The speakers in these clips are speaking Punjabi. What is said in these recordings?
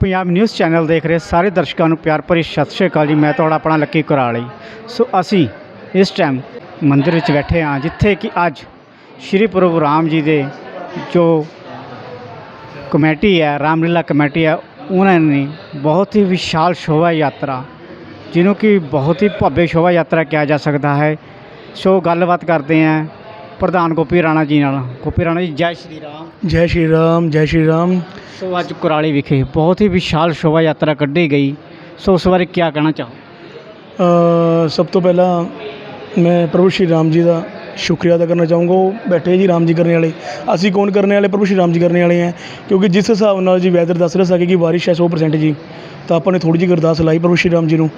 ਪੰਜਾਬ ਨਿਊਜ਼ ਚੈਨਲ ਦੇਖ ਰਹੇ ਸਾਰੇ ਦਰਸ਼ਕਾਂ ਨੂੰ ਪਿਆਰ ਭਰੀ ਸਤਿ ਸ਼੍ਰੀ ਅਕਾਲ ਜੀ। ਮੈਂ ਤੁਹਾਡਾ ਆਪਣਾ ਲੱਕੀ ਕੁਰਾਲੀ। ਸੋ ਅਸੀਂ ਇਸ ਟਾਈਮ ਮੰਦਿਰ ਵਿੱਚ ਬੈਠੇ ਹਾਂ, ਜਿੱਥੇ ਕਿ ਅੱਜ ਸ਼੍ਰੀ ਪ੍ਰਭੂ ਰਾਮ ਜੀ ਦੇ ਜੋ ਕਮੇਟੀ ਹੈ, ਰਾਮਲੀਲਾ ਕਮੇਟੀ ਹੈ, ਉਹਨਾਂ ਨੇ ਬਹੁਤ ਹੀ ਵਿਸ਼ਾਲ ਸ਼ੋਭਾ ਯਾਤਰਾ, ਜਿਹਨੂੰ ਕਿ ਬਹੁਤ ਹੀ ਭव्य ਸ਼ੋਭਾ ਯਾਤਰਾ ਕਿਹਾ ਜਾ ਸਕਦਾ ਹੈ। ਸੋ ਗੱਲਬਾਤ ਕਰਦੇ ਹਾਂ ਪ੍ਰਧਾਨ ਗੋਪੀ ਰਾਣਾ ਜੀ ਨਾਲ। ਗੋਪੀ ਰਾਣਾ ਜੀ, ਜੈ ਸ਼੍ਰੀ ਰਾਮ। ਜੈ ਸ਼੍ਰੀ ਰਾਮ ਜੈ ਸ਼੍ਰੀ ਰਾਮ। ਸੋ ਅੱਜ ਕੁਰਾਲੀ ਵਿਖੇ ਬਹੁਤ ਹੀ ਵਿਸ਼ਾਲ ਸ਼ੋਭਾ ਯਾਤਰਾ ਕੱਢੀ ਗਈ। ਸੋ ਉਸ ਬਾਰੇ ਕੀ ਕਹਿਣਾ ਚਾਹੋ? ਸਭ ਤੋਂ ਪਹਿਲਾਂ ਮੈਂ ਪ੍ਰਭੂ ਸ਼੍ਰੀ ਰਾਮ ਜੀ ਦਾ ਸ਼ੁਕਰੀਆ ਅਦਾ ਕਰਨਾ ਚਾਹੂੰਗਾ। ਉਹ ਬੈਠੇ ਜੀ ਰਾਮ ਜੀ ਕਰਨੇ ਵਾਲੇ। ਅਸੀਂ ਕੌਣ ਕਰਨੇ ਵਾਲੇ? ਪ੍ਰਭੂ ਸ਼੍ਰੀ ਰਾਮ ਜੀ ਕਰਨੇ ਵਾਲੇ ਹੈ ਕਿਉਂਕਿ ਜਿਸ ਹਿਸਾਬ ਨਾਲ ਜੀ ਵੈਦਰ ਦੱਸ ਰਿਹਾ ਸੀ ਕਿ ਬਾਰਿਸ਼ ਹੈ 100% ਜੀ, ਤਾਂ ਆਪਾਂ ਨੇ ਥੋੜ੍ਹੀ ਜਿਹੀ ਅਰਦਾਸ ਲਾਈ ਪ੍ਰਭੂ ਸ਼੍ਰੀ ਰਾਮ ਜੀ ਨੂੰ।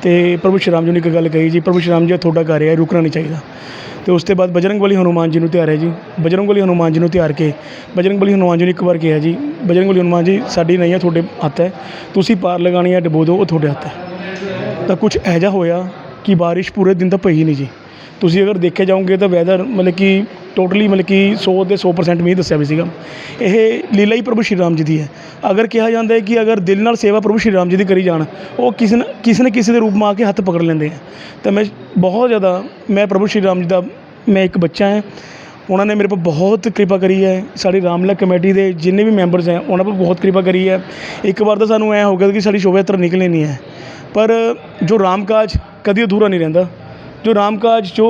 ਅਤੇ ਪ੍ਰਭੂ ਸ਼੍ਰੀ ਰਾਮ ਜੀ ਨੇ ਇੱਕ ਗੱਲ ਕਹੀ ਜੀ, ਪ੍ਰਭੂ ਸ਼੍ਰੀ ਰਾਮ ਜੀ ਤੁਹਾਡਾ ਘਰ ਹੈ, ਰੁਕਣਾ ਨਹੀਂ ਚਾਹੀਦਾ। ਅਤੇ ਉਸ ਤੋਂ ਬਾਅਦ ਬਜਰੰਗ ਬਲੀ ਹਨੂਮਾਨ ਜੀ ਨੂੰ ਤਿਆਰ ਹੈ ਜੀ। ਬਜਰੰਗ ਬਲੀ ਹਨੂਮਾਨ ਜੀ ਨੂੰ ਤਿਆਰ ਕੇ, ਬਜਰੰਗ ਬਲੀ ਹਨੂਮਾਨ ਜੀ ਨੂੰ ਇੱਕ ਵਾਰ ਕਿਹਾ ਜੀ, ਬਜਰੰਗ ਬਲੀ ਹਨੂਮਾਨ ਜੀ, ਸਾਡੀ ਨਹੀਂ ਹੈ, ਤੁਹਾਡੇ ਹੱਥ ਹੈ। ਤੁਸੀਂ ਪਾਰ ਲਗਾਣੀ ਹੈ, ਡਬੋ ਦਿਓ, ਉਹ ਤੁਹਾਡੇ ਹੱਥ ਹੈ। ਤਾਂ ਕੁਝ ਇਹੋ ਜਿਹਾ ਹੋਇਆ ਕਿ ਬਾਰਿਸ਼ ਪੂਰੇ ਦਿਨ ਤਾਂ ਪਈ ਨਹੀਂ ਜੀ। ਤੁਸੀਂ ਅਗਰ ਦੇਖੇ ਜਾਓਗੇ ਤਾਂ ਵੈਦਰ ਮਤਲਬ ਕਿ ਟੋਟਲੀ ਮਤਲਬ ਕਿ ਸੌ ਦੇ 100% ਮੀਂਹ ਦੱਸਿਆ ਵੀ ਸੀਗਾ। ਇਹ ਲੀਲਾ ਹੀ ਪ੍ਰਭੂ ਸ਼੍ਰੀ ਰਾਮ ਜੀ ਦੀ ਹੈ। ਅਗਰ ਕਿਹਾ ਜਾਂਦਾ ਹੈ ਕਿ ਅਗਰ ਦਿਲ ਨਾਲ ਸੇਵਾ ਪ੍ਰਭੂ ਸ਼੍ਰੀ ਰਾਮ ਜੀ ਦੀ ਕਰੀ ਜਾਣ, ਉਹ ਕਿਸੇ ਨਾ ਕਿਸੇ ਨਾ ਕਿਸੇ ਦੇ ਰੂਪ ਮਾ ਆ ਕੇ ਹੱਥ ਪਕੜ ਲੈਂਦੇ ਹੈ ਤਾਂ ਮੈਂ ਬਹੁਤ ਜ਼ਿਆਦਾ, ਮੈਂ ਪ੍ਰਭੂ ਸ਼੍ਰੀ ਰਾਮ ਜੀ ਦਾ, ਮੈਂ ਇੱਕ ਬੱਚਾ ਹੈ। ਉਹਨਾਂ ਨੇ ਮੇਰੇ ਪਰ ਬਹੁਤ ਕਿਰਪਾ ਕਰੀ ਹੈ। ਸਾਡੀ ਰਾਮਲਾ ਕਮੇਟੀ ਦੇ ਜਿੰਨੇ ਵੀ ਮੈਂਬਰਸ ਹੈ, ਉਹਨਾਂ ਪਰ ਬਹੁਤ ਕਿਰਪਾ ਕਰੀ ਹੈ। ਇੱਕ ਵਾਰ ਤਾਂ ਸਾਨੂੰ ਐ ਹੋ ਗਿਆ ਕਿ ਸਾਡੀ ਸ਼ੋਭਾ ਯਾਤਰਾ ਨਿਕਲੇ ਨਹੀਂ ਹੈ। ਪਰ ਜੋ ਰਾਮ ਕਾਜ ਕਦੀ ਅਧੂਰਾ ਨਹੀਂ ਰਹਿੰਦਾ। ਜੋ ਰਾਮ ਕਾਜ, ਜੋ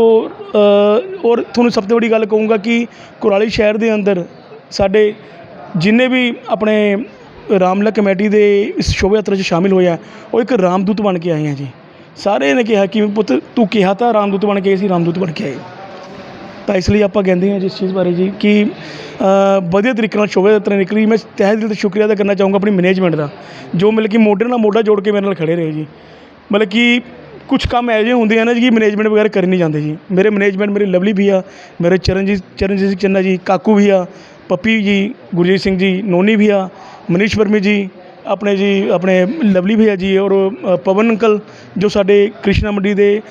ਔਰ ਤੁਹਾਨੂੰ ਸਭ ਤੋਂ ਵੱਡੀ ਗੱਲ ਕਹੂੰਗਾ ਕਿ ਕੁਰਾਲੀ ਸ਼ਹਿਰ ਦੇ ਅੰਦਰ ਸਾਡੇ ਜਿੰਨੇ ਵੀ ਆਪਣੇ ਰਾਮਲਾ ਕਮੇਟੀ ਦੇ ਇਸ ਸ਼ੋਭਾ ਯਾਤਰਾ 'ਚ ਸ਼ਾਮਿਲ ਹੋਏ ਆ, ਉਹ ਇੱਕ ਰਾਮਦੂਤ ਬਣ ਕੇ ਆਏ ਆ ਜੀ। ਸਾਰੇ ਨੇ ਕਿਹਾ ਕਿ ਪੁੱਤ ਤੂੰ ਕਿਹਾ ਤਾਂ ਰਾਮਦੂਤ ਬਣ ਕੇ ਆਏ ਸੀ, ਰਾਮਦੂਤ ਬਣ ਕੇ ਆਏ। ਤਾਂ ਇਸ ਲਈ ਆਪਾਂ ਕਹਿੰਦੇ ਹਾਂ ਜਿਸ ਚੀਜ਼ ਬਾਰੇ ਜੀ ਕਿ ਵਧੀਆ ਤਰੀਕੇ ਨਾਲ ਸ਼ੋਭਾ ਯਾਤਰਾ ਨਿਕਲੀ। ਮੈਂ ਤਹਿ ਦਿਲ ਤੋਂ ਸ਼ੁਕਰੀਆ ਅਦਾ ਕਰਨਾ ਚਾਹੂੰਗਾ ਆਪਣੀ ਮੈਨੇਜਮੈਂਟ ਦਾ, ਜੋ ਮਤਲਬ ਕਿ ਮੋਢੇ ਨਾਲ ਮੋਢਾ ਜੋੜ ਕੇ ਮੇਰੇ ਨਾਲ ਖੜੇ ਰਹੇ ਜੀ। ਮਤਲਬ ਕਿ ਕੁਛ ਕੰਮ ਇਹੋ ਜਿਹੇ ਹੁੰਦੇ ਆ ਨਾ ਜੀ ਕਿ ਮੈਨੇਜਮੈਂਟ ਵਗੈਰਾ ਕਰ ਨਹੀਂ ਜਾਂਦੇ ਜੀ। ਮੇਰੇ ਮੈਨੇਜਮੈਂਟ ਮੇਰੇ ਲਵਲੀ ਵੀ ਆ, ਮੇਰੇ ਚਰਨਜੀਤ ਚਰਨਜੀਤ ਸਿੰਘ ਚੰਨਾ ਜੀ, ਕਾਕੂ ਵੀ ਆ, ਪੱਪੀ ਜੀ, ਗੁਰਜੀਤ ਸਿੰਘ ਜੀ, ਨੋਨੀ ਵੀ ਆ ਮਨੀਸ਼ ਵਰਮੀ ਜੀ ਆਪਣੇ ਜੀ, ਆਪਣੇ ਲਵਲੀ ਭਈਆ ਜੀ ਔਰ ਪਵਨ ਅੰਕਲ, ਜੋ ਸਾਡੇ ਕ੍ਰਿਸ਼ਨਾ ਮੰਡੀ ਦੇ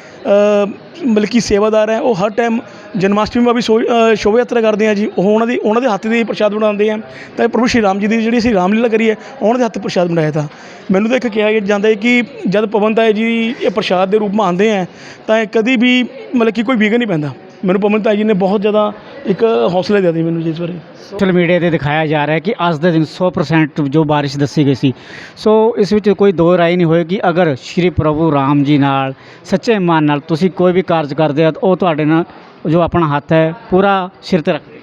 ਮਤਲਬ ਕਿ ਸੇਵਾਦਾਰ ਹੈ, ਉਹ ਹਰ ਟਾਈਮ ਜਨਮਾਸ਼ਟਮੀ ਮਾ ਵੀ ਸੋ- ਸ਼ੋਭਾ ਯਾਤਰਾ ਕਰਦੇ ਆ ਜੀ। ਉਹ ਉਹਨਾਂ ਦੀ, ਉਹਨਾਂ ਦੇ ਹੱਥ ਦੇ ਪ੍ਰਸ਼ਾਦ ਬਣਾਉਂਦੇ ਆ। ਤਾਂ ਇਹ ਪ੍ਰਭੂ ਸ਼੍ਰੀ ਰਾਮ ਜੀ ਦੀ ਜਿਹੜੀ ਅਸੀਂ ਰਾਮਲੀਲਾ ਕਰੀ ਹੈ, ਉਹਨਾਂ ਦੇ ਹੱਥ ਪ੍ਰਸ਼ਾਦ ਬਣਾਇਆ ਤਾਂ। ਮੈਨੂੰ ਤਾਂ ਇੱਕ ਕਿਹਾ ਜਾਂਦਾ ਹੈ ਕਿ ਜਦ ਪਵਨ ਤਾਏ ਜੀ ਇਹ ਪ੍ਰਸ਼ਾਦ ਦੇ ਰੂਪ ਮਾ ਆਉਂਦੇ ਆ, ਤਾਂ ਇਹ ਕਦੀ ਵੀ ਮਤਲਬ ਕਿ ਕੋਈ ਵਿਘਨ ਨਹੀਂ ਪੈਂਦਾ। ਮੈਨੂੰ ਪਵਨ ਤਾਏ ਜੀ ਨੇ ਬਹੁਤ ਜ਼ਿਆਦਾ ਇੱਕ ਹੌਸਲਾ ਦਿੱਤਾ ਮੈਨੂੰ ਜੀ ਇਸ ਬਾਰੇ। ਸੋਸ਼ਲ ਮੀਡੀਆ ਤੇ ਦਿਖਾਇਆ ਜਾ ਰਿਹਾ ਹੈ ਕਿ ਅੱਜ ਦੇ ਦਿਨ 100% ਜੋ ਬਾਰਿਸ਼ ਦੱਸੀ ਗਈ ਸੀ। ਸੋ ਇਸ ਵਿੱਚ ਕੋਈ ਦੋ ਰਾਏ ਨਹੀਂ ਹੋਏਗੀ। ਅਗਰ ਸ਼੍ਰੀ ਪ੍ਰਭੂ ਰਾਮ ਜੀ ਨਾਲ ਸੱਚੇ ਮਨ ਨਾਲ ਤੁਸੀਂ ਕੋਈ ਵੀ ਕਾਰਜ ਕਰਦੇ ਹੋ ਤਾਂ ਉਹ ਤੁਹਾਡੇ ਨਾਲ ਜੋ ਆਪਣਾ ਹੱਥ ਹੈ ਪੂਰਾ ਸਿਰ ਤੇ ਰੱਖਦੇ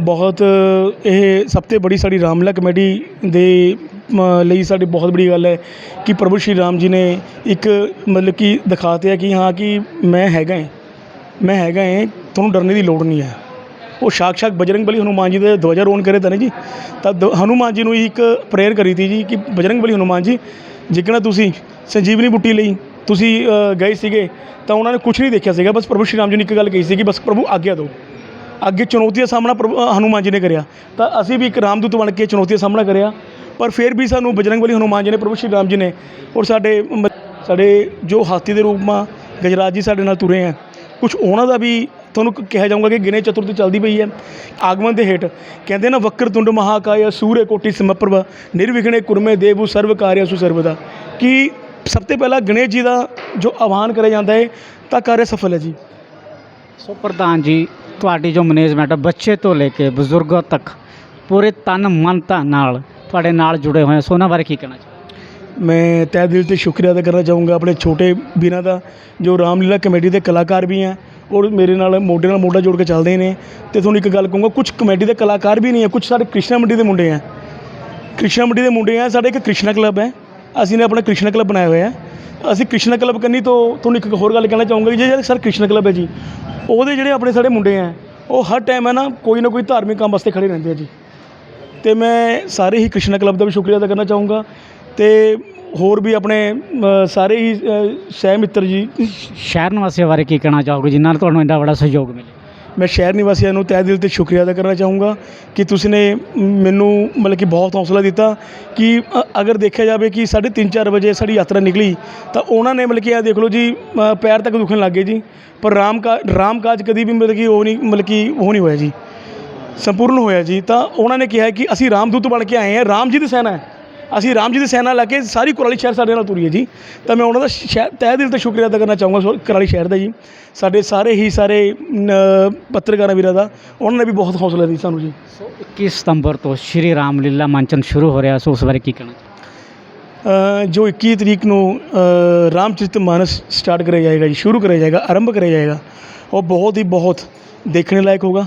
ਬਹੁਤ ਇਹ ਸਭ ਤੋਂ ਬੜੀ ਸਾਡੀ ਰਾਮਲਾ ਕਮੇਟੀ ਦੇ ਲਈ ਸਾਡੀ ਬਹੁਤ ਬੜੀ ਗੱਲ ਹੈ ਕਿ ਪ੍ਰਭੂ ਸ਼੍ਰੀ ਰਾਮ ਜੀ ਨੇ ਇੱਕ ਮਤਲਬ ਕਿ ਦਿਖਾਤੇ ਹੈ ਕਿ ਹਾਂ ਕਿ ਮੈਂ ਹੈਗਾ ਹੈ। ਮੈਂ ਹੈਗਾ ਏ ਤੁਹਾਨੂੰ ਡਰਨੇ ਦੀ ਲੋੜ ਨਹੀਂ ਹੈ। ਉਹ ਸਾਕਸ਼ਾਤ ਬਜਰੰਗ ਬਲੀ ਹਨੂਮਾਨ ਜੀ ਦੇ ਧਵਜਾ ਰੋਣ ਕਰੇ ਤਾਂ ਨਹੀਂ ਜੀ? ਤਾਂ ਦ- ਹਨੂਮਾਨ ਜੀ ਨੂੰ ਹੀ ਇੱਕ ਪ੍ਰੇਅਰ ਕਰੀ ਤੀ ਜੀ ਕਿ ਬਜਰੰਗ ਬਲੀ ਹਨੂਮਾਨ ਜੀ ਜਿਕਣਾ ਤੁਸੀਂ ਸੰਜੀਵਨੀ ਬੁੱਟੀ ਲਈ ਤੁਸੀਂ ਗਏ ਸੀਗੇ ਤਾਂ ਉਹਨਾਂ ਨੇ ਕੁਝ ਨਹੀਂ ਦੇਖਿਆ ਸੀਗਾ ਬਸ ਪ੍ਰਭੂ ਸ਼੍ਰੀ ਰਾਮ ਜੀ ਨੇ ਇੱਕ ਗੱਲ ਕਹੀ ਸੀ ਕਿ ਬਸ ਪ੍ਰਭੂ ਆਗਿਆ ਦਿਓ। ਅੱਗੇ ਚੁਣੌਤੀ ਦਾ ਸਾਹਮਣਾ ਪ੍ਰਭੂ ਅ, ਹਨੂਮਾਨ ਜੀ ਨੇ ਕਰਿਆ। ਤਾਂ ਅਸੀਂ ਵੀ ਇੱਕ ਰਾਮਦੂਤ ਬਣ ਕੇ ਚੁਣੌਤੀ ਦਾ ਸਾਹਮਣਾ ਕਰਿਆ ਪਰ ਫਿਰ ਵੀ ਸਾਨੂੰ ਬਜਰੰਗ ਬਲੀ ਹਨੂਮਾਨ ਜੀ ਨੇ ਪ੍ਰਭੂ ਸ਼੍ਰੀ ਰਾਮ ਜੀ ਨੇ ਔਰ ਸਾਡੇ ਸਾਡੇ ਜੋ ਹਾਥੀ ਦੇ ਰੂਪ ਮਾ ਗਜਰਾਜ ਜੀ ਸਾਡੇ ਨਾਲ ਤੁਰੇ ਆ ਕੁਝ ਉਹਨਾਂ ਦਾ ਵੀ ਤੁਹਾਨੂੰ ਕਿਹਾ ਜਾਊਗਾ ਕਿ ਗਿਨੇ ਚਤੁਰਥੀ ਚੱਲਦੀ ਪਈ ਹੈ। ਆਗਮਨ ਦੇ ਹੇਠ ਕਹਿੰਦੇ ਨਾ, ਵਕਰ ਤੁੰਡ ਮਹਾਕਾయ ਸੂਰੇ ਕੋਟੀ ਸਮਪ੍ਰਭ ਨਿਰਵਿਘਨੇ ਕੁਰਮੇ ਦੇਵੂ ਸਰਵ ਕਾਰਿਆ ਸੁਸਰਵਦਾ ਕਿ ਸਭ ਤੋਂ ਪਹਿਲਾਂ ਗਣੇਸ਼ ਜੀ ਦਾ ਜੋ ਆਹਵਾਨ ਕਰਿਆ ਜਾਂਦਾ ਹੈ, ਤਾਂ ਕਾਰਿਆ ਸਫਲ ਹੈ ਜੀ। ਸੋ ਪ੍ਰਧਾਨ ਜੀ, ਤੁਹਾਡੀ ਜੋ ਮੈਨੇਜਮੈਂਟ ਹੈ, ਬੱਚੇ ਤੋਂ ਲੈ ਕੇ ਬਜ਼ੁਰਗਾਂ ਤੱਕ ਪੂਰੇ ਤਨ ਮਨ ਧਨ ਨਾਲ ਤੁਹਾਡੇ ਨਾਲ ਜੁੜੇ ਹੋਏ ਸੋ ਉਹਨਾਂ ਬਾਰੇ ਕੀ ਕਹਿਣਾ ਚਾਹੋਗੇ? ਮੈਂ ਤਹਿ ਦਿਲ ਤੇ ਸ਼ੁਕਰੀਆ ਅਦਾ ਕਰਨਾ ਚਾਹੂੰਗਾ ਆਪਣੇ ਛੋਟੇ ਵੀਰਾਂ ਦਾ, ਜੋ ਰਾਮਲੀਲਾ ਕਮੇਟੀ ਦੇ ਕਲਾਕਾਰ ਵੀ ਹੈ ਔਰ ਮੇਰੇ ਨਾਲ ਮੋਢੇ ਨਾਲ ਮੋਢਾ ਜੋੜ ਕੇ ਚੱਲਦੇ ਨੇ। ਅਤੇ ਤੁਹਾਨੂੰ ਇੱਕ ਗੱਲ ਕਹੂੰਗਾ, ਕੁਛ ਕਮੇਟੀ ਦੇ ਕਲਾਕਾਰ ਵੀ ਨਹੀਂ ਹੈ, ਕੁਛ ਸਾਡੇ ਕ੍ਰਿਸ਼ਨਾ ਮੰਡੀ ਦੇ ਮੁੰਡੇ ਹੈ। ਕ੍ਰਿਸ਼ਨਾ ਮੰਡੀ ਦੇ ਮੁੰਡੇ ਹੈ, ਸਾਡੇ ਇੱਕ ਕ੍ਰਿਸ਼ਨਾ ਕਲੱਬ ਹੈ। ਅਸੀਂ ਨੇ ਆਪਣਾ ਕ੍ਰਿਸ਼ਨਾ ਕਲੱਬ ਬਣਾਇਆ ਹੋਇਆ ਹੈ। ਅਸੀਂ ਕ੍ਰਿਸ਼ਨਾ ਕਲੱਬ ਕੰਨੀ ਤੋਂ ਤੁਹਾਨੂੰ ਇੱਕ ਹੋਰ ਗੱਲ ਕਹਿਣਾ ਚਾਹੂੰਗਾ ਜੀ ਜਿਹੜੇ ਸਰ ਕ੍ਰਿਸ਼ਨਾ ਕਲੱਬ ਹੈ ਜੀ, ਉਹਦੇ ਜਿਹੜੇ ਆਪਣੇ ਸਾਡੇ ਮੁੰਡੇ ਹੈ, ਉਹ ਹਰ ਟਾਈਮ ਹੈ ਨਾ ਕੋਈ ਨਾ ਕੋਈ ਧਾਰਮਿਕ ਕੰਮ ਵਾਸਤੇ ਖੜੇ ਰਹਿੰਦੇ ਆ ਜੀ। ਤੇ ਮੈਂ ਸਾਰੇ ਹੀ ਕ੍ਰਿਸ਼ਨਾ ਕਲੱਬ ਦਾ ਵੀ ਸ਼ੁਕਰੀਆ ਅਦਾ ਕਰਨਾ ਚਾਹੂੰਗਾ। ਤੇ ਹੋਰ ਵੀ ਆਪਣੇ ਸਾਰੇ ਹੀ ਸਹਿ ਮਿੱਤਰ ਜੀ। ਸ਼ਹਿਰ ਨਿਵਾਸੀਆਂ ਬਾਰੇ ਕੀ ਕਹਿਣਾ ਚਾਹੋਗੇ ਜਿਨ੍ਹਾਂ ਨੇ ਤੁਹਾਨੂੰ ਇੰਨਾ ਬੜਾ ਸਹਿਯੋਗ ਮਿਲਿਆ? ਮੈਂ ਸ਼ਹਿਰ ਨਿਵਾਸੀਆਂ ਨੂੰ ਤਹਿ ਦਿਲ ਤੇ ਸ਼ੁਕਰੀਆ ਅਦਾ ਕਰਨਾ ਚਾਹੂੰਗਾ ਕਿ ਤੁਸੀਂ ਨੇ ਮੈਨੂੰ ਮਤਲਬ ਕਿ ਬਹੁਤ ਹੌਸਲਾ ਦਿੱਤਾ ਕਿ ਅਗਰ ਦੇਖਿਆ ਜਾਵੇ ਕਿ ਸਾਢੇ ਤਿੰਨ ਚਾਰ ਵਜੇ ਸਾਡੀ ਯਾਤਰਾ ਨਿਕਲੀ ਤਾਂ ਉਹਨਾਂ ਨੇ ਮਤਲਬ ਕਿ ਇਹ ਦੇਖ ਲਓ ਜੀ ਪੈਰ ਤੱਕ ਦੁਖਣ ਲੱਗੇ ਜੀ। ਪਰ ਰਾਮ ਕਾ ਰਾਮ ਕਾਜ ਕਦੀ ਵੀ ਮਤਲਬ ਕਿ ਉਹ ਨਹੀਂ ਮਤਲਬ ਕਿ ਉਹ ਨਹੀਂ ਹੋਇਆ ਜੀ। ਸੰਪੂਰਨ ਹੋਇਆ ਜੀ। ਤਾਂ ਉਹਨਾਂ ਨੇ ਕਿਹਾ ਕਿ ਅਸੀਂ ਰਾਮਦੂਤ ਬਣ ਕੇ ਆਏ ਹਾਂ ਰਾਮ ਜੀ ਦੀ ਸੈਨਾ ਹੈ। ਅਸੀਂ ਰਾਮ ਜੀ ਦੀ ਸੈਨਾ ਲਾ ਕੇ ਸਾਰੀ ਕੁਰਾਲੀ ਸ਼ਹਿਰ ਸਾਡੇ ਨਾਲ ਤੁਰੀ ਹੈ ਜੀ। ਤਾਂ ਮੈਂ ਉਹਨਾਂ ਦਾ ਸ਼ਹਿ- ਤਹਿ ਦਿਲ ਤੋਂ ਸ਼ੁਕਰੀਆ ਅਦਾ ਕਰਨਾ ਚਾਹੂੰਗਾ ਸੋ- ਕੁਰਾਲੀ ਸ਼ਹਿਰ ਦਾ ਜੀ। ਸਾਡੇ ਸਾਰੇ ਹੀ ਸਾਰੇ ਨ- ਪੱਤਰਕਾਰਾਂ ਵੀਰਾਂ ਦਾ ਉਹਨਾਂ ਨੇ ਵੀ ਬਹੁਤ ਹੌਸਲਾ ਦਿੱਤਾ ਸਾਨੂੰ ਜੀ। ਸੋ 21 ਸਤੰਬਰ ਤੋਂ ਸ਼੍ਰੀ ਰਾਮਲੀਲਾ ਮੰਚਨ ਸ਼ੁਰੂ ਹੋ ਰਿਹਾ ਸੋ ਉਸ ਬਾਰੇ ਕੀ ਕਹਿਣਾ ਅ, ਜੋ 21 ਤਰੀਕ ਨੂੰ ਅ, ਰਾਮਚਰਿਤ ਮਾਨਸ ਸਟਾਰਟ ਕਰਿਆ ਜਾਏਗਾ ਜੀ ਸ਼ੁਰੂ ਕਰਿਆ ਜਾਏਗਾ ਆਰੰਭ ਕਰਿਆ ਜਾਏਗਾ ਉਹ ਬਹੁਤ ਹੀ ਬਹੁਤ ਦੇਖਣੇ ਲਾਇਕ ਹੋਗਾ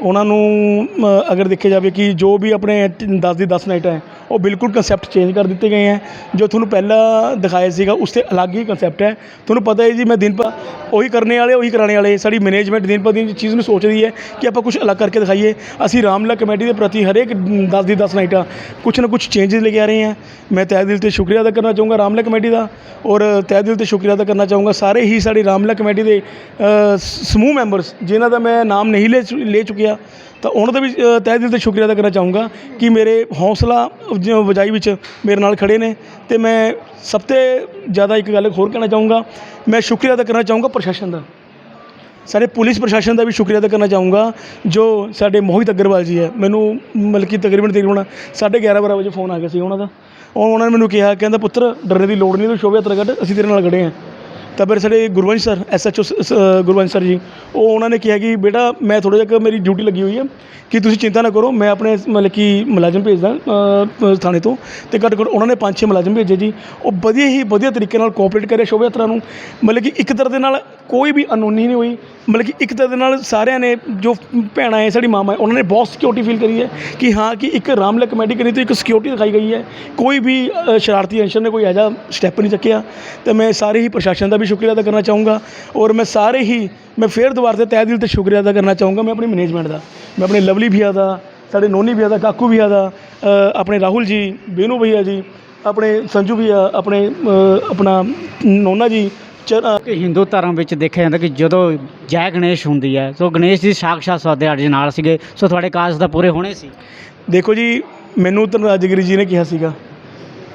ਉਹਨਾਂ ਨੂੰ ਅਗਰ ਦੇਖਿਆ ਜਾਵੇ ਕਿ ਜੋ ਵੀ ਆਪਣੇ ਦਸ ਦੀ ਦਸ ਨਾਈਟਾਂ ਹੈ, ਉਹ ਬਿਲਕੁਲ ਕੰਸੈਪਟ ਚੇਂਜ ਕਰ ਦਿੱਤੇ ਗਏ ਹੈ। ਜੋ ਤੁਹਾਨੂੰ ਪਹਿਲਾਂ ਦਿਖਾਇਆ ਸੀਗਾ, ਉਸ ਤੇ ਅਲੱਗ ਹੀ ਕੰਸੈਪਟ ਹੈ। ਤੁਹਾਨੂੰ ਪਤਾ ਹੈ ਜੀ, ਮੈਂ ਦਿਨ ਪਾ ਉਹੀ ਕਰਨੇ ਵਾਲੇ, ਉਹੀ ਕਰਾਉਣੇ ਵਾਲੇ, ਸਾਡੀ ਮੈਨੇਜਮੈਂਟ ਦਿਨ ਪਰ ਦਿਨ ਚੀਜ਼ ਨੂੰ ਸੋਚਦੀ ਹੈ ਕਿ ਆਪਾਂ ਕੁਝ ਅਲੱਗ ਕਰਕੇ ਦਿਖਾਈਏ। ਅਸੀਂ ਰਾਮਲਾ ਕਮੇਟੀ ਦੇ ਪ੍ਰਤੀ ਹਰੇਕ ਦਸ ਦੀ ਦਸ ਨਾਈਟਾਂ ਕੁਝ ਨਾ ਕੁਝ ਚੇਂਜਸ ਲੈ ਕੇ ਆ ਰਹੇ ਹਾਂ। ਮੈਂ ਤਹਿ ਦਿਲ ਤੇ ਸ਼ੁਕਰੀਆ ਅਦਾ ਕਰਨਾ ਚਾਹੂੰਗਾ ਰਾਮਲਾ ਕਮੇਟੀ ਦਾ ਔਰ ਤਹਿ ਦਿਲ ਤੇ ਸ਼ੁਕਰੀਆ ਅਦਾ ਕਰਨਾ ਚਾਹੂੰਗਾ ਸਾਰੇ ਹੀ ਸਾਡੀ ਰਾਮਲਾ ਕਮੇਟੀ ਦੇ ਸਮੂਹ ਮੈਂਬਰਸ ਜਿਨ੍ਹਾਂ ਦਾ ਮੈਂ ਨਾਮ ਨਹੀਂ ਲੈ ਚੁ- ਲੈ ਤਾਂ ਉਹਨਾਂ ਦਾ ਵੀ ਤਹਿ ਦਿਲ ਤੇ ਸ਼ੁਕਰੀਆ ਅਦਾ ਕਰਨਾ ਚਾਹੂੰਗਾ ਕਿ ਮੇਰੇ ਹੌਸਲਾ ਜ- ਵਜਾਈ ਵਿੱਚ ਮੇਰੇ ਨਾਲ ਖੜ੍ਹੇ ਨੇ ਅਤੇ ਮੈਂ ਸਭ ਤੋਂ ਜ਼ਿਆਦਾ ਇੱਕ ਗੱਲ ਹੋਰ ਕਹਿਣਾ ਚਾਹੂੰਗਾ, ਮੈਂ ਸ਼ੁਕਰੀਆ ਅਦਾ ਕਰਨਾ ਚਾਹੂੰਗਾ ਪ੍ਰਸ਼ਾਸਨ ਦਾ। ਸਾਡੇ ਪੁਲਿਸ ਪ੍ਰਸ਼ਾਸਨ ਦਾ ਵੀ ਸ਼ੁਕਰੀਆ ਅਦਾ ਕਰਨਾ ਚਾਹੂੰਗਾ, ਜੋ ਸਾਡੇ ਮੋਹਿਤ ਅਗਰਵਾਲ ਜੀ ਹੈ। ਮੈਨੂੰ ਮਤਲਬ ਕਿ ਤਕਰੀਬਨ ਤਕਰੀਬਨ ਸਾਢੇ 11 ਬਾਰਾਂ ਵਜੇ ਫੋਨ ਆ ਗਿਆ ਸੀ ਉਹਨਾਂ ਦਾ। ਉਹਨਾਂ ਨੇ ਮੈਨੂੰ ਕਿਹਾ, ਕਹਿੰਦਾ, ਪੁੱਤਰ, ਡਰਨੇ ਦੀ ਲੋੜ ਨਹੀਂ, ਤੂੰ ਸ਼ੋਭਾ ਯਾਤਰਾ ਕੱਢ, ਅਸੀਂ ਤੇਰੇ ਨਾਲ ਖੜੇ ਹਾਂ। ਤਾਂ ਫਿਰ ਸਾਡੇ Gurvansh sir SHO Gurvansh sir ji, ਉਹ ਉਹਨਾਂ ਨੇ ਕਿਹਾ ਕਿ ਬੇਟਾ ਮੈਂ ਥੋੜ੍ਹਾ ਜਿਹਾ ਮੇਰੀ ਡਿਊਟੀ ਲੱਗੀ ਹੋਈ ਹੈ ਕਿ ਤੁਸੀਂ ਚਿੰਤਾ ਨਾ ਕਰੋ, ਮੈਂ ਆਪਣੇ ਮਤਲਬ ਕਿ ਮੁਲਾਜ਼ਮ ਭੇਜਦਾ ਥਾਣੇ ਤੋਂ ਅਤੇ ਘੱਟੋ ਘੱਟ ਉਹਨਾਂ ਨੇ ਪੰਜ ਛੇ ਮੁਲਾਜ਼ਮ ਭੇਜੇ ਜੀ। ਉਹ ਵਧੀਆ ਹੀ ਵਧੀਆ ਤਰੀਕੇ ਨਾਲ ਕੋਆਪਰੇਟ ਕਰਿਆ ਸ਼ੋਭਾ ਯਾਤਰਾ ਨੂੰ। ਮਤਲਬ ਕਿ ਇੱਕ ਤਰ੍ਹਾਂ ਦੇ ਨਾਲ ਕੋਈ ਵੀ ਅਨੋਨੀ ਨਹੀਂ ਹੋਈ। ਮਤਲਬ ਕਿ ਇੱਕ ਤਰ੍ਹਾਂ ਦੇ ਨਾਲ ਸਾਰਿਆਂ ਨੇ, ਜੋ ਭੈਣਾਂ ਹੈ, ਸਾਡੀ ਮਾਮਾ ਹੈ, ਉਹਨਾਂ ਨੇ ਬਹੁਤ ਸਿਕਿਉਰਿਟੀ ਫੀਲ ਕਰੀ ਹੈ ਕਿ ਹਾਂ, ਕਿ ਇੱਕ ਰਾਮਲਾ ਕਮੇਟੀ ਕਰੀ ਤੋਂ ਇੱਕ ਸਿਕਿਉਰਿਟੀ ਦਿਖਾਈ ਗਈ ਹੈ। ਕੋਈ ਵੀ ਸ਼ਰਾਰਤੀ ਅੰਸ਼ਰ ਨੇ ਕੋਈ ਐਜਾ ਸਟੈਪ ਨਹੀਂ ਚੱਕਿਆ। ਤੇ ਮੈਂ ਸਾਰੇ ਹੀ ਪ੍ਰਸ਼ਾਸਨ ਦਾ ਵੀ ਸ਼ੁਕਰੀਆ ਅਦਾ ਕਰਨਾ ਚਾਹੂੰਗਾ ਔਰ ਮੈਂ ਸਾਰੇ ਹੀ, ਮੈਂ ਫੇਰ ਦੁਬਾਰਾ ਤੇ ਤਹਿ ਦਿਲ ਤੇ ਸ਼ੁਕਰੀਆ ਅਦਾ ਕਰਨਾ ਚਾਹੂੰਗਾ ਮੈਂ ਆਪਣੀ ਮੈਨੇਜਮੈਂਟ ਦਾ। ਮੈਂ ਆਪਣੇ ਲਵਲੀ ਭਈਆ ਦਾ, ਸਾਡੇ ਨੋਨੀ ਭਈਆ ਦਾ, ਕਾਕੂ ਭਈਆ ਦਾ ਆਪਣੇ ਰਾਹੁਲ ਜੀ, ਬੇਨੂ ਭਈਆ ਜੀ, ਆਪਣੇ ਸੰਜੂ ਭਈਆ, ਆਪਣੇ ਆਪਣਾ ਨੋਨਾ ਜੀ ਚ- ਅ, ਕਿ ਹਿੰਦੂ ਧਰਮ ਵਿੱਚ ਦੇਖਿਆ ਜਾਂਦਾ ਕਿ ਜਦੋਂ ਜੈ ਗਣੇਸ਼ ਹੁੰਦੀ ਹੈ ਸੋ ਗਣੇਸ਼ ਸਾਕਸ਼ਾਤ ਸਾਡੇ ਅੱਜ ਨਾਲ ਸੀਗੇ ਸੋ ਤੁਹਾਡੇ ਕਾਰਜ ਤਾਂ ਪੂਰੇ ਹੋਣੇ ਸੀ। ਦੇਖੋ ਜੀ ਮੈਨੂੰ ਧਨਰਾਜਗਿਰੀ ਜੀ ਨੇ ਕਿਹਾ ਸੀਗਾ।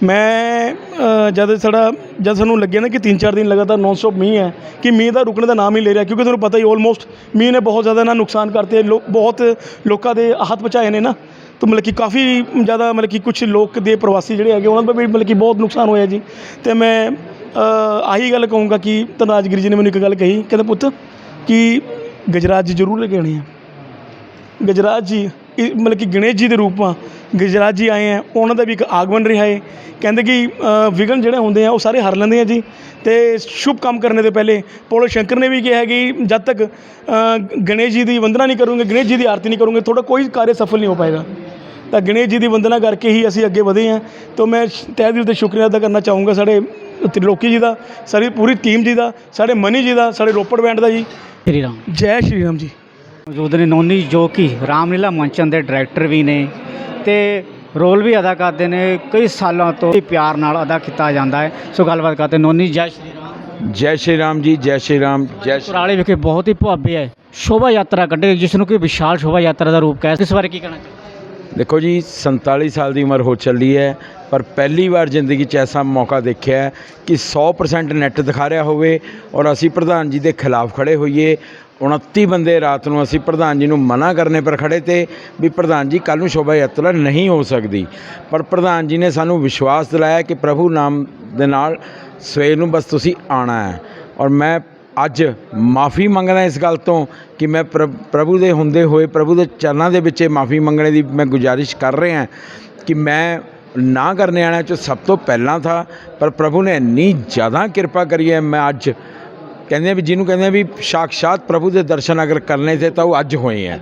ਮੈਂ ਅ, ਜਦ ਸਾਡਾ ਜਦ ਸਾਨੂੰ ਲੱਗਿਆ ਨਾ ਕਿ 3-4 ਦਿਨ ਲਗਾਤਾਰ ਨੌਨ ਸਟਾਪ ਮੀਂਹ ਹੈ ਕਿ ਮੀਂਹ ਦਾ ਰੁਕਣ ਦਾ ਨਾਮ ਹੀ ਲੈ ਰਿਹਾ ਕਿਉਂਕਿ ਤੁਹਾਨੂੰ ਪਤਾ ਹੀ ਆਲਮੋਸਟ ਮੀਂਹ ਨੇ ਬਹੁਤ ਜ਼ਿਆਦਾ ਨਾ ਨੁਕਸਾਨ ਕਰਤੇ ਲੋਕ ਬਹੁਤ ਲੋਕਾਂ ਦੇ ਹੱਥ ਪਹੁੰਚਾਏ ਨੇ ਨਾ। ਤਾਂ ਮਤਲਬ ਕਿ ਕਾਫੀ ਜ਼ਿਆਦਾ ਮਤਲਬ ਕਿ ਕੁਝ ਲੋਕ ਦੇ ਪ੍ਰਵਾਸੀ ਜਿਹੜੇ ਹੈਗੇ ਉਹਨਾਂ ਦਾ ਵੀ ਮਤਲਬ ਕਿ ਬਹੁਤ ਨੁਕਸਾਨ ਹੋਇਆ ਜੀ। ਤੇ ਮੈਂ ਆਹੀ ਗੱਲ ਕਹੂੰਗਾ ਕਿ ਧਨਰਾਜਗਿਰੀ ਜੀ ਨੇ ਮੈਨੂੰ ਇੱਕ ਗੱਲ ਕਹੀ ਕਹਿੰਦੇ ਪੁੱਤ ਕਿ ਗਜਰਾਜ ਜੀ ਜ਼ਰੂਰ ਲੈ ਕੇ ਆਉਣੇ ਆ। ਗਜਰਾਜ ਜੀ ਇਹ ਮਤਲਬ ਕਿ ਗਣੇਸ਼ ਜੀ ਦੇ ਰੂਪ ਮਾ ਗਜਰਾਜ ਜੀ ਆਏ ਆ ਉਹਨਾਂ ਦਾ ਵੀ ਇੱਕ ਆਗਮਨ ਰਿਹਾ ਹੈ ਕਹਿੰਦੇ ਕਿ ਅ, ਵਿਘਨ ਜਿਹੜੇ ਹੁੰਦੇ ਆ ਉਹ ਸਾਰੇ ਹਰ ਲੈਂਦੇ ਆ ਜੀ। ਤੇ ਸ਼ੁਭ ਕੰਮ ਕਰਨ ਦੇ ਪਹਿਲੇ ਪੋਲੋ ਸ਼ੰਕਰ ਨੇ ਵੀ ਕਿਹਾ ਕਿ ਜਦ ਤੱਕ ਗਣੇਸ਼ ਜੀ ਦੀ ਵੰਦਨਾ ਨਹੀਂ ਕਰੋਗੇ ਗਣੇਸ਼ ਜੀ ਦੀ ਆਰਤੀ ਨਹੀਂ ਕਰੋਗੇ ਤੁਹਾਡਾ ਕੋਈ ਕਾਰਜ ਸਫਲ ਨਹੀਂ ਹੋ ਪਾਏਗਾ। ਤਾਂ ਗਣੇਸ਼ ਜੀ ਦੀ ਵੰਦਨਾ ਕਰਕੇ ਹੀ ਅਸੀਂ ਅੱਗੇ ਵਧੇ ਹਾਂ ਤਾਂ ਮੈਂ ਤਹਿ ਦਿਲ ਤੇ ਸ਼ੁਕਰੀਆ ਅਦਾ ਕਰਨਾ ਚਾਹੂੰਗਾ ਸਾਡੇ ਤ੍ਰਿਲੋਕੀ ਜੀ ਦਾ ਸਾਡੀ ਪੂਰੀ ਟੀਮ ਜੀ ਦਾ ਸਾਡੇ ਮਨੀ ਜੀ ਦਾ ਸਾਡੇ ਰੋਪੜ ਬੈਂਡ ਦਾ ਜੀ। ਸ਼੍ਰੀ ਰਾਮ। ਜੈ ਸ਼੍ਰੀ ਰਾਮ ਜੀ। ਮੌਜੂਦ ਨੇ ਨੋਨੀ ਜੋ ਕਿ ਰਾਮਲੀਲਾ ਮੰਚਨ ਦੇ ਡਾਇਰੈਕਟਰ ਵੀ ਨੇ ਤੇ ਰੋਲ ਵੀ ਅਦਾ ਕਰਦੇ ਨੇ ਕਈ ਸਾਲਾਂ ਤੋਂ ਪਿਆਰ ਨਾਲ ਅਦਾ ਕੀਤਾ ਜਾਂਦਾ ਹੈ। ਸੋ ਗੱਲਬਾਤ ਕਰਦੇ ਨੋਨੀ ਜੈ ਸ਼੍ਰੀ ਰਾਮ। ਜੈ ਸ਼੍ਰੀ ਰਾਮ ਜੀ ਜੈ ਸ਼੍ਰੀ ਰਾਮ ਜੈ ਸ਼੍ਰੀ ਕੁਰਾਲੀ ਵਿਖੇ ਬਹੁਤ ਹੀ ਭव्य ਹੈ। ਸ਼ੋਭਾ ਯਾਤਰਾ ਕੱਢੇ ਜਿਸ ਨੂੰ ਕਿ ਵਿਸ਼ਾਲ ਸ਼ੋਭਾ ਯਾਤਰਾ ਦਾ ਰੂਪ ਕਹਿ ਇਸ ਬਾਰੇ ਕੀ ਕਹਿਣਾ ਚਾਹੁੰਦੇ ਦੇਖੋ ਜੀ 47 ਸਾਲ ਦੀ ਉਮਰ ਹੋ ਚੱਲੀ ਹੈ, ਪਰ ਪਹਿਲੀ ਵਾਰ ਜ਼ਿੰਦਗੀ 'ਚ ਐਸਾ ਮੌਕਾ ਦੇਖਿਆ ਕਿ 100% ਨੈੱਟ ਦਿਖਾ ਰਿਹਾ ਹੋਵੇ ਔਰ ਅਸੀਂ ਪ੍ਰਧਾਨ ਜੀ ਦੇ ਖਿਲਾਫ ਖੜੇ ਹੋਈਏ। 29 ਬੰਦੇ ਰਾਤ ਨੂੰ ਅਸੀਂ ਪ੍ਰਧਾਨ ਜੀ ਨੂੰ ਮਨਾ ਕਰਨੇ ਪਰ ਖੜੇ ਤੇ ਵੀ ਪ੍ਰਧਾਨ ਜੀ ਕੱਲ ਨੂੰ ਸ਼ੋਭਾ ਯਾਤਰਾ ਨਹੀਂ ਹੋ ਸਕਦੀ। ਪਰ ਪ੍ਰਧਾਨ ਜੀ ਨੇ ਸਾਨੂੰ ਵਿਸ਼ਵਾਸ ਦਿਲਾਇਆ ਕਿ ਪ੍ਰਭੂ ਨਾਮ ਦੇ ਨਾਲ ਸਵੇਰ ਨੂੰ ਬਸ ਤੁਸੀਂ ਆਣਾ ਹੈ। ਔਰ ਮੈਂ ਅੱਜ ਮਾਫੀ ਮੰਗਦਾ ਇਸ ਗੱਲ ਤੋਂ ਕਿ ਮੈਂ ਪ੍ਰ- ਪ੍ਰਭੂ ਦੇ ਹੁੰਦੇ ਹੋਏ ਪ੍ਰਭੂ ਦੇ ਚਰਨਾਂ ਦੇ ਵਿੱਚ ਮਾਫੀ ਮੰਗਣੇ ਦੀ ਮੈਂ ਗੁਜ਼ਾਰਿਸ਼ ਕਰ ਰਿਹਾ ਕਿ ਮੈਂ ਨਾ ਕਰਨੇ ਆਣਾ ਚ ਸਭ ਤੋਂ ਪਹਿਲਾਂ ਥਾ ਪਰ ਪ੍ਰਭੂ ਨੇ ਇੰਨੀ ਜ਼ਿਆਦਾ ਕਿਰਪਾ ਕਰੀ ਹੈ ਮੈਂ ਅੱਜ ਕਹਿੰਦੇ ਆ ਵੀ ਜਿਹਨੂੰ ਕਹਿੰਦੇ ਆ ਵੀ ਸਾਖਸ਼ਾਤ ਪ੍ਰਭੂ ਦੇ ਦਰਸ਼ਨ ਅਗਰ ਕਰਨੇ ਥੇ ਤਾਂ ਉਹ ਅੱਜ ਹੋਏ ਹੈ।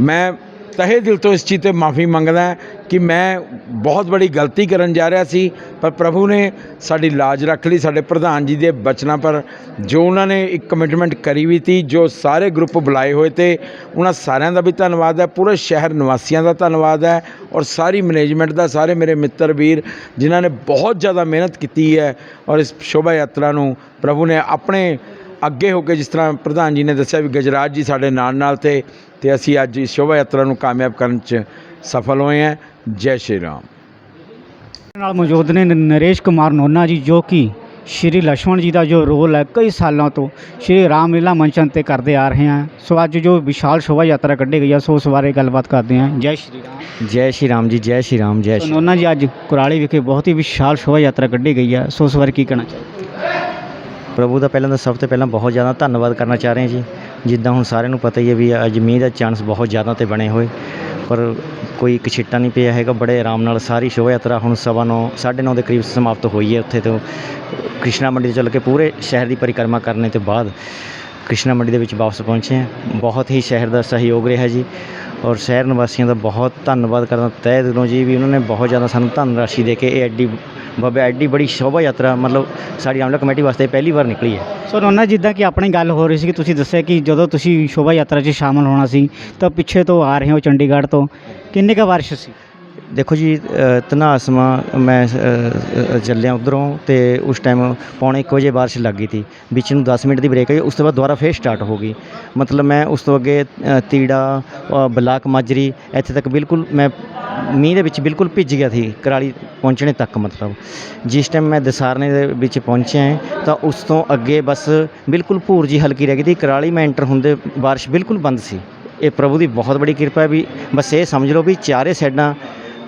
ਮੈਂ ਤਹੇ ਦਿਲ ਤੋਂ ਇਸ ਚੀਜ਼ ਤੇ ਮਾਫੀ ਮੰਗਦਾ ਕਿ ਮੈਂ ਬਹੁਤ ਬੜੀ ਗਲਤੀ ਕਰਨ ਜਾ ਰਿਹਾ ਸੀ, ਪਰ ਪ੍ਰਭੂ ਨੇ ਸਾਡੀ ਲਾਜ ਰੱਖ ਲਈ, ਸਾਡੇ ਪ੍ਰਧਾਨ ਜੀ ਦੇ ਬਚਨਾਂ ਪਰ ਜੋ ਉਹਨਾਂ ਨੇ ਇੱਕ ਕਮਿਟਮੈਂਟ ਕਰੀ ਵੀ ਤੀ, ਜੋ ਸਾਰੇ ਗਰੁੱਪ ਬੁਲਾਏ ਹੋਏ ਤੇ ਉਹਨਾਂ ਸਾਰਿਆਂ ਦਾ ਵੀ ਧੰਨਵਾਦ ਹੈ, ਪੂਰੇ ਸ਼ਹਿਰ ਨਿਵਾਸੀਆਂ ਦਾ ਧੰਨਵਾਦ ਹੈ ਔਰ ਸਾਰੀ ਮੈਨੇਜਮੈਂਟ ਦਾ, ਸਾਰੇ ਮੇਰੇ ਮਿੱਤਰ ਵੀਰ ਜਿਨ੍ਹਾਂ ਨੇ ਬਹੁਤ ਜ਼ਿਆਦਾ ਮਿਹਨਤ ਕੀਤੀ ਹੈ ਔਰ ਇਸ ਸ਼ੋਭਾ ਯਾਤਰਾ ਨੂੰ ਪ੍ਰਭੂ ਨੇ ਆਪਣੇ ਅੱਗੇ ਹੋ ਕੇ ਜਿਸ ਤਰ੍ਹਾਂ ਪ੍ਰਧਾਨ ਜੀ ਨੇ ਦੱਸਿਆ ਵੀ ਗਜਰਾਜ ਜੀ ਸਾਡੇ ਨਾਲ ਨਾਲ ਤੇ ਤੇ ਅਸੀਂ ਅੱਜ ਇਸ ਸ਼ੋਭਾ ਯਾਤਰਾ ਨੂੰ ਕਾਮਯਾਬ ਕਰਨ 'ਚ ਸਫਲ ਹੋਏ ਹਾਂ। ਜੈ ਸ਼੍ਰੀ ਰਾਮ। ਨਾਲ ਮੌਜੂਦ ਨੇ ਨਰੇਸ਼ ਕੁਮਾਰ ਨੋਨਾ ਜੀ ਜੋ ਕਿ ਸ਼੍ਰੀ ਲక్ష్మణ ਜੀ ਦਾ ਜੋ ਰੋਲ ਹੈ ਕਈ ਸਾਲਾਂ ਤੋਂ ਸ਼੍ਰੀ ਰਾਮ ਲੀਲਾ ਮੰਚਨ ਤੇ ਕਰਦੇ ਆ ਰਹੇ ਹਾਂ। ਸੋ ਅੱਜ ਜੋ ਵਿਸ਼ਾਲ ਸ਼ੋਭਾ ਯਾਤਰਾ ਕੱਢੀ ਗਈ ਆ ਸੋ ਉਸ ਬਾਰੇ ਗੱਲਬਾਤ ਕਰਦੇ ਹਾਂ। ਜੈ ਸ਼੍ਰੀ ਰਾਮ। ਜੈ ਸ਼੍ਰੀ ਰਾਮ ਜੀ ਜੈ ਸ਼੍ਰੀ ਰਾਮ ਜੈ ਸ਼੍ਰੀ ਨੋਨਾ ਜੀ ਅੱਜ ਕੁਰਾਲੀ ਵਿਖੇ ਬਹੁਤ ਹੀ ਵਿਸ਼ਾਲ ਸ਼ੋਭਾ ਯਾਤਰਾ ਕੱਢੀ ਗਈ ਹੈ। ਸੋ ਉਸ ਬਾਰੇ ਕੀ ਕਹਿਣਾ ਚਾਹੀਦਾ ਪ੍ਰਭੂ ਦਾ ਪਹਿਲਾਂ ਤਾਂ ਸਭ ਤੋਂ ਪਹਿਲਾਂ ਬਹੁਤ ਜ਼ਿਆਦਾ ਧੰਨਵਾਦ ਕਰਨਾ ਚਾਹ ਰਹੇ ਜੀ। ਜਿੱਦਾਂ ਹੁਣ ਸਾਰਿਆਂ ਨੂੰ ਪਤਾ ਹੀ ਹੈ ਵੀ ਅੱਜ ਮੀਂਹ ਦਾ ਚਾਂਸ ਬਹੁਤ ਜ਼ਿਆਦਾ ਤੇ ਬਣੇ ਹੋਏ। ਪਰ ਕੋਈ ਇੱਕ ਛਿੱਟਾ ਨਹੀਂ ਪਿਆ ਹੈਗਾ, ਬੜੇ ਆਰਾਮ ਨਾਲ ਸਾਰੀ ਸ਼ੋਭਾ ਯਾਤਰਾ ਹੁਣ ਸਵਾ ਨੌ, ਸਾਢੇ ਨੌ ਦੇ ਕਰੀਬ ਸਮਾਪਤ ਹੋਈ ਹੈ ਉੱਥੇ ਤੋਂ ਕ੍ਰਿਸ਼ਨਾ ਮੰਡੀ ਤੋਂ ਚੱਲ ਕੇ ਪੂਰੇ ਸ਼ਹਿਰ ਦੀ ਪਰਿਕਰਮਾ ਕਰਨੇ ਤੋਂ ਬਾਅਦ ਕ੍ਰਿਸ਼ਨਾ ਮੰਡੀ ਦੇ ਵਿੱਚ ਵਾਪਸ ਪਹੁੰਚੇ ਹਾਂ। ਬਹੁਤ ਹੀ ਸ਼ਹਿਰ ਦਾ ਸਹਿਯੋਗ ਰਿਹਾ ਜੀ ਔਰ ਸ਼ਹਿਰ ਨਿਵਾਸੀਆਂ ਦਾ ਬਹੁਤ ਧੰਨਵਾਦ ਕਰਦਾ। ਤਹਿ ਦਿਲੋਂ ਜੀ ਵੀ ਉਹਨਾਂ ਨੇ ਬਹੁਤ ਜ਼ਿਆਦਾ ਸਾਨੂੰ ਧਨ ਰਾਸ਼ੀ ਦੇ ਕੇ ਇਹ ਐਡੀ ਬਾਬਾ, ਐਡੀ ਬੜੀ ਸ਼ੋਭਾ ਯਾਤਰਾ, ਮਤਲਬ ਸਾਡੀ ਆਮਲਾ ਕਮੇਟੀ ਵਾਸਤੇ ਪਹਿਲੀ ਵਾਰ ਨਿਕਲੀ ਹੈ। ਸੋ ਨੋਨਾ ਜਿੱਦਾਂ ਕਿ ਆਪਣੀ ਗੱਲ ਹੋ ਰਹੀ ਸੀ ਕਿ ਤੁਸੀਂ ਦੱਸਿਆ ਕਿ ਜਦੋਂ ਤੁਸੀਂ ਸ਼ੋਭਾ ਯਾਤਰਾ 'ਚ ਸ਼ਾਮਲ ਹੋਣਾ ਸੀ, ਤਾਂ ਪਿੱਛੇ ਤੋਂ ਆ ਰਹੇ ਹੋ ਚੰਡੀਗੜ੍ਹ ਤੋਂ, ਕਿੰਨੇ ਕੁ ਬਾਰਿਸ਼ ਸੀ? ਦੇਖੋ ਜੀ ਅ, ਧਨਾਸਮਾ ਮੈਂ ਚੱਲਿਆ ਉੱਧਰੋਂ ਅਤੇ ਉਸ ਟਾਈਮ ਪੌਣੇ ਇੱਕ ਵਜੇ ਬਾਰਿਸ਼ ਲੱਗ ਗਈ ਤੀ ਵਿੱਚ ਨੂੰ ਦਸ ਮਿੰਟ ਦੀ ਬ੍ਰੇਕ ਆਈ ਉਸ ਤੋਂ ਬਾਅਦ ਦੁਬਾਰਾ ਫਿਰ ਸਟਾਰਟ ਹੋ ਗਈ। ਮਤਲਬ ਮੈਂ ਉਸ ਤੋਂ ਅੱਗੇ ਤੀੜਾ ਬਲਾਕ ਮਾਜਰੀ ਇੱਥੇ ਤੱਕ ਬਿਲਕੁਲ ਮੈਂ ਮੀਂਹ ਦੇ ਵਿੱਚ ਬਿਲਕੁਲ ਭਿੱਜ ਗਿਆ ਸੀ ਕਰਾਲੀ ਪਹੁੰਚਣੇ ਤੱਕ ਮਤਲਬ। ਜਿਸ ਟਾਈਮ ਮੈਂ ਦਸਾਰਨੇ ਦੇ ਵਿੱਚ ਪਹੁੰਚਿਆ ਤਾਂ ਉਸ ਤੋਂ ਅੱਗੇ ਬਸ ਬਿਲਕੁਲ ਭੂਰ ਜੀ ਹਲਕੀ ਰਹਿ ਗਈ ਤੀ ਕਰਾਲੀ ਮੈਂ ਐਂਟਰ ਹੁੰਦੇ ਬਾਰਿਸ਼ ਬਿਲਕੁਲ ਬੰਦ ਸੀ। ਇਹ ਪ੍ਰਭੂ ਦੀ ਬਹੁਤ ਬੜੀ ਕਿਰਪਾ ਵੀ ਬਸ ਇਹ ਸਮਝ ਲਓ ਵੀ ਚਾਰੇ ਸਾਈਡਾਂ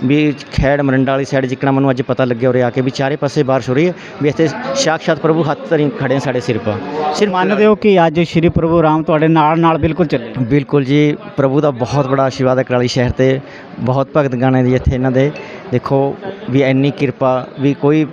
ਵੀ ਖੈੜ ਮਰੰਡਾ ਵਾਲੀ ਸਾਈਡ ਜਿੱਕਣਾ ਮੈਨੂੰ ਅੱਜ ਪਤਾ ਲੱਗਿਆ ਉਰੇ ਆ ਕੇ ਵੀ ਚਾਰੇ ਪਾਸੇ ਬਾਰਿਸ਼ ਹੋ ਰਹੀ ਹੈ ਵੀ ਇੱਥੇ ਸਾਖਸ਼ਾਤ ਪ੍ਰਭੂ ਹੱਥ ਧਰੀ ਖੜੇ ਸਾਡੇ ਸਿਰ 'ਪਾ। ਸਿਰ ਮੰਨਦੇ ਹੋ ਕਿ ਅੱਜ ਸ਼੍ਰੀ ਪ੍ਰਭੂ ਰਾਮ ਤੁਹਾਡੇ ਨਾਲ ਨਾਲ ਬਿਲਕੁਲ ਚੱਲੇ? ਬਿਲਕੁਲ ਜੀ ਪ੍ਰਭੂ ਦਾ ਬਹੁਤ ਬੜਾ ਆਸ਼ੀਰਵਾਦ ਹੈ ਕਰਾਲੀ ਸ਼ਹਿਰ ਤੇ ਬਹੁਤ ਭਗਤ ਗਾਣੇ ਦੀ ਇੱਥੇ ਇਹਨਾਂ ਦੇ। ਦੇਖੋ ਵੀ ਇੰਨੀ ਕਿਰਪਾ ਵੀ ਕੋਈ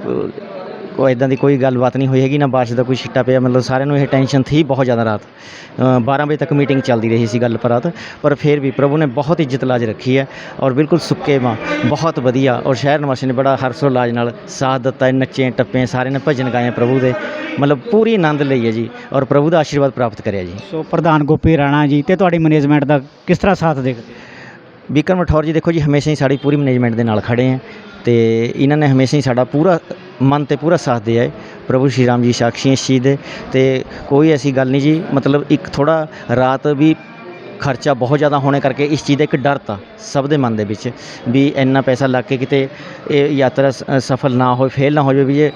ਕੋਈ ਇਦਾਂ ਦੀ ਕੋਈ ਗੱਲਬਾਤ ਨਹੀਂ ਹੋਈ ਹੈਗੀ ਨਾ ਬਾਰਿਸ਼ ਦਾ ਕੋਈ ਛਿੱਟਾ ਪਿਆ। ਮਤਲਬ ਸਾਰਿਆਂ ਨੂੰ ਇਹ ਟੈਨਸ਼ਨ ਥੀ ਬਹੁਤ ਜ਼ਿਆਦਾ ਰਾਤ। ਅ, 12 ਵਜੇ ਤੱਕ ਮੀਟਿੰਗ ਚੱਲਦੀ ਰਹੀ ਸੀ ਗੱਲ ਪਰ ਰਾਤ ਪਰ ਫਿਰ ਵੀ ਪ੍ਰਭੂ ਨੇ ਬਹੁਤ ਇੱਜ਼ਤ ਲਾਜ ਰੱਖੀ ਹੈ ਔਰ ਬਿਲਕੁਲ ਸੁੱਕੇ ਮਾਂ ਬਹੁਤ ਵਧੀਆ ਔਰ ਸ਼ਹਿਰ ਨਿਵਾਸੀ ਨੇ ਬੜਾ ਹਰਸੋ ਲਾਜ ਨਾਲ ਸਾਥ ਦਿੱਤਾ ਨੱਚੇ ਟੱਪੇ ਸਾਰਿਆਂ ਨੇ ਭਜਨ ਗਾਏ ਪ੍ਰਭੂ ਦੇ। ਮਤਲਬ ਪੂਰੀ ਆਨੰਦ ਲਈ ਹੈ ਜੀ ਔਰ ਪ੍ਰਭੂ ਦਾ ਆਸ਼ੀਰਵਾਦ ਪ੍ਰਾਪਤ ਕਰਿਆ ਜੀ। ਸੋ ਪ੍ਰਧਾਨ ਗੋਪੀ ਰਾਣਾ ਜੀ ਤੇ ਤੁਹਾਡੀ ਮੈਨੇਜਮੈਂਟ ਦਾ ਕਿਸ ਤਰ੍ਹਾਂ ਸਾਥ ਦੇਖਦੇ? ਵਿਕਰਮ ਮਠੌਰ ਜੀ ਦੇਖੋ ਜੀ ਹਮੇਸ਼ਾ ਹੀ ਸਾਡੀ ਪੂਰੀ ਮੈਨੇਜਮੈਂਟ ਦੇ ਨਾਲ ਖੜੇ ਹੈ। ਤੇ ਇਹਨਾਂ ਨੇ ਹਮੇਸ਼ਾ ਹੀ ਸਾਡਾ ਪੂਰਾ ਮਨ ਤੇ ਪੂਰਾ ਸਾਥ ਦਿਆ ਹੈ। ਪ੍ਰਭੂ ਸ਼੍ਰੀ ਰਾਮ ਜੀ ਸਾਖੀ ਇਸ ਚੀਜ਼ ਦੇ ਤੇ ਕੋਈ ਐਸੀ ਗੱਲ ਨਹੀਂ ਜੀ, ਮਤਲਬ ਇੱਕ ਥੋੜਾ ਰਾਤ ਵੀ ਖਰਚਾ ਬਹੁਤ ਜ਼ਿਆਦਾ ਹੋਣੇ ਕਰਕੇ ਇਸ ਚੀਜ਼ ਦਾ ਇੱਕ ਡਰ ਤਾ ਸਭ ਦੇ ਮਨ ਦੇ ਵਿੱਚ ਵੀ ਇੰਨਾ ਪੈਸਾ ਲੱਗ ਕੇ ਕਿਤੇ ਇਹ ਯਾਤਰਾ ਸ- ਸਫਲ ਨਾ ਹੋਏ ਫੇਲ ਨਾ ਹੋ ਜਾਵੇ ਵੀ ਜੇ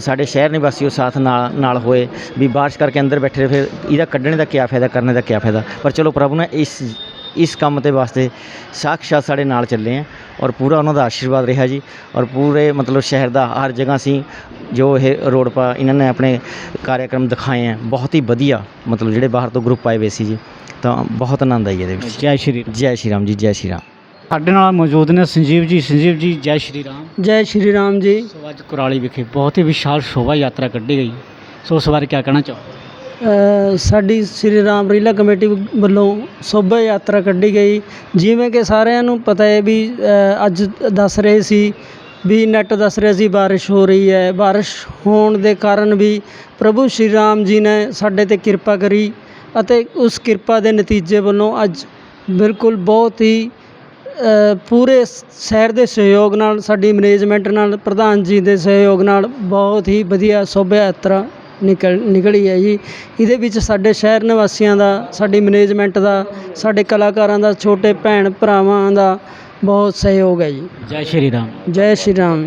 ਸਾਡੇ ਸ਼ਹਿਰ ਨਿਵਾਸੀ ਉਹ ਸਾਥ ਨਾਲ ਨਾਲ ਹੋਏ, ਵੀ ਬਾਰਿਸ਼ ਕਰਕੇ ਅੰਦਰ ਬੈਠੇ ਰਹੇ, ਫਿਰ ਇਹਦਾ ਕੱਢਣੇ ਦਾ ਕੀ ਫਾਇਦਾ, ਕਰਨੇ ਦਾ ਕੀ ਫਾਇਦਾ? ਪਰ ਚਲੋ ਪ੍ਰਭੂ ਨੇ ਇਸ ਇਸ ਕੰਮ ਦੇ ਵਾਸਤੇ ਸਾਖਸ਼ਾਤ ਸਾਡੇ ਨਾਲ ਚੱਲੇ ਆ। ਔਰ ਪੂਰਾ ਉਹਨਾਂ ਦਾ ਆਸ਼ੀਰਵਾਦ ਰਿਹਾ ਜੀ ਔਰ ਪੂਰੇ ਮਤਲਬ ਸ਼ਹਿਰ ਦਾ ਹਰ ਜਗ੍ਹਾ ਸੀ ਜੋ ਇਹ ਰੋਡ ਪਾ ਇਹਨਾਂ ਨੇ ਆਪਣੇ ਕਾਰਿਆਕਰਮ ਦਿਖਾਏ ਆ ਬਹੁਤ ਹੀ ਵਧੀਆ ਮਤਲਬ ਜਿਹੜੇ ਬਾਹਰ ਤੋਂ ਗਰੁੱਪ ਆਏ ਹੋਏ ਸੀ ਜੀ ਤਾਂ ਬਹੁਤ ਆਨੰਦ ਆਈ ਇਹਦੇ ਵਿੱਚ। ਜੈ ਸ਼੍ਰੀ ਰਾਮ। ਜੈ ਸ਼੍ਰੀ ਰਾਮ ਜੀ ਜੈ ਸ਼੍ਰੀ ਰਾਮ। ਸਾਡੇ ਨਾਲ ਮੌਜੂਦ ਨੇ ਸੰਜੀਵ ਜੀ। ਸੰਜੀਵ ਜੀ ਜੈ ਸ਼੍ਰੀ ਰਾਮ। ਜੈ ਸ਼੍ਰੀ ਰਾਮ ਜੀ। ਸੋ ਅੱਜ ਕੁਰਾਲੀ ਵਿਖੇ ਬਹੁਤ ਹੀ ਵਿਸ਼ਾਲ ਸ਼ੋਭਾ ਯਾਤਰਾ ਕੱਢੀ ਗਈ। ਸੋ ਉਸ ਬਾਰੇ ਕੀ ਕਹਿਣਾ ਚਾਹੋ ਸਾਡੀ ਸ੍ਰੀ ਰਾਮ ਰੀਲਾ ਕਮੇਟੀ ਵੱਲੋਂ ਸ਼ੋਭਾ ਯਾਤਰਾ ਕੱਢੀ ਗਈ। ਜਿਵੇਂ ਕਿ ਸਾਰਿਆਂ ਨੂੰ ਪਤਾ ਹੈ ਵੀ ਅੱਜ ਦੱਸ ਰਹੇ ਸੀ ਵੀ ਨੈੱਟ ਦੱਸ ਰਿਹਾ ਸੀ ਬਾਰਿਸ਼ ਹੋ ਰਹੀ ਹੈ। ਬਾਰਿਸ਼ ਹੋਣ ਦੇ ਕਾਰਨ ਵੀ ਪ੍ਰਭੂ ਸ਼੍ਰੀ ਰਾਮ ਜੀ ਨੇ ਸਾਡੇ ਤੇ ਕਿਰਪਾ ਕਰੀ ਅਤੇ ਉਸ ਕਿਰਪਾ ਦੇ ਨਤੀਜੇ ਵੱਲੋਂ ਅੱਜ ਬਿਲਕੁਲ ਬਹੁਤ ਹੀ ਪੂਰੇ ਸ਼ਹਿਰ ਦੇ ਸਹਿਯੋਗ ਨਾਲ, ਸਾਡੀ ਮੈਨੇਜਮੈਂਟ ਨਾਲ, ਪ੍ਰਧਾਨ ਜੀ ਦੇ ਸਹਿਯੋਗ ਨਾਲ ਬਹੁਤ ਹੀ ਵਧੀਆ ਸ਼ੋਭਾ ਯਾਤਰਾ ਨਿਕਲ ਨਿਕਲੀ ਹੈ ਜੀ। ਇਹਦੇ ਵਿੱਚ ਸਾਡੇ ਸ਼ਹਿਰ ਨਿਵਾਸੀਆਂ ਦਾ ਸਾਡੀ ਮੈਨੇਜਮੈਂਟ ਦਾ ਸਾਡੇ ਕਲਾਕਾਰਾਂ ਦਾ ਛੋਟੇ ਭੈਣ ਭਰਾਵਾਂ ਦਾ ਬਹੁਤ ਸਹਿਯੋਗ ਹੈ ਜੀ। ਜੈ ਸ਼੍ਰੀ ਰਾਮ। ਜੈ ਸ਼੍ਰੀ ਰਾਮ